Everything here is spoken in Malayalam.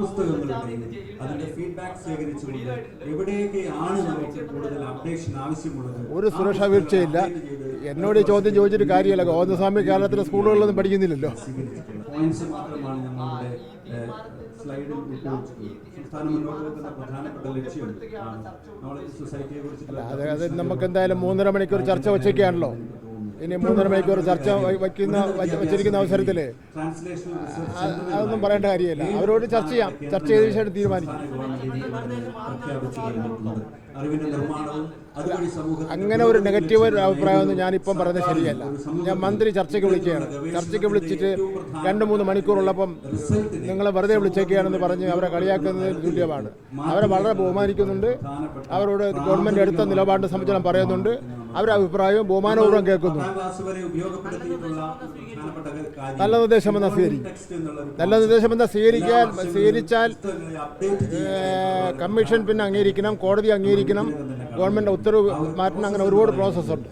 പുസ്തകങ്ങളുടെയും അതിന്റെ ഫീഡ്ബാക്ക് സ്വീകരിച്ചുകൊണ്ട് എവിടെയൊക്കെയാണ് നമുക്ക് കൂടുതൽ അപ്ഡേഷൻ ആവശ്യമുള്ളത് ഒരു സുരക്ഷാ വീഴ്ചയില്ല. എന്നോട് ഈ ചോദ്യം ചോദിച്ചിട്ട് കാര്യമല്ല. ഗോവിന്ദസ്വാമി കേരളത്തിലെ സ്കൂളുകളിലൊന്നും പഠിക്കുന്നില്ലല്ലോ. പോയിന്റ്സ് മാത്രമാണ് നമ്മളുടെ സ്ലൈഡിൽ സംസ്ഥാനം മുന്നോട്ട് വെക്കുന്ന പ്രധാനപ്പെട്ട ലക്ഷ്യം ആണ്. നമ്മളെ സൊസൈറ്റിയെ കുറിച്ചിട്ടുള്ള അത് നമുക്ക് എന്തായാലും മൂന്നര മണിക്കൂർ ചർച്ച വച്ചേക്കാണല്ലോ ഇനി മൂന്നര മണിക്കൂർ ചർച്ച വയ്ക്കുന്ന വച്ച് വെച്ചിരിക്കുന്ന അവസരത്തിൽ അതൊന്നും പറയേണ്ട കാര്യമില്ല. അവരോട് ചർച്ച ചെയ്യാം. ചർച്ച ചെയ്ത ശേഷം തീരുമാനിക്കും. അങ്ങനെ ഒരു നെഗറ്റീവ് ഒരു അഭിപ്രായമൊന്നും ഞാനിപ്പം പറയുന്നത് ശരിയല്ല. ഞാൻ മന്ത്രി ചർച്ചയ്ക്ക് വിളിക്കുകയാണ്. ചർച്ചയ്ക്ക് വിളിച്ചിട്ട് രണ്ട് മൂന്ന് മണിക്കൂറുള്ളപ്പം നിങ്ങൾ വെറുതെ വിളിച്ചേക്കുകയാണെന്ന് പറഞ്ഞ് അവരെ കളിയാക്കുന്നതിന് തുല്യമാണ്. അവരെ വളരെ ബഹുമാനിക്കുന്നുണ്ട്. അവരോട് ഗവൺമെന്റ് എടുത്ത നിലപാടിനെ സംബന്ധിച്ച് പറയുന്നുണ്ട്. അവരുടെ അഭിപ്രായവും ബഹുമാനപൂർവം കേൾക്കുന്നു. നല്ല നിർദ്ദേശം വരെ സ്വീകരിക്കും. നല്ല നല്ല നിർദ്ദേശമെന്താ സ്വീകരിക്കാൻ സ്വീകരിച്ചാൽ കമ്മീഷൻ പിന്നെ അംഗീകരിക്കണം കോടതി അംഗീകരിക്കണം. ഗവൺമെന്റ് ഉത്തരവ് മാറ്റണം അങ്ങനെ ഒരുപാട് പ്രോസസ്സുണ്ട്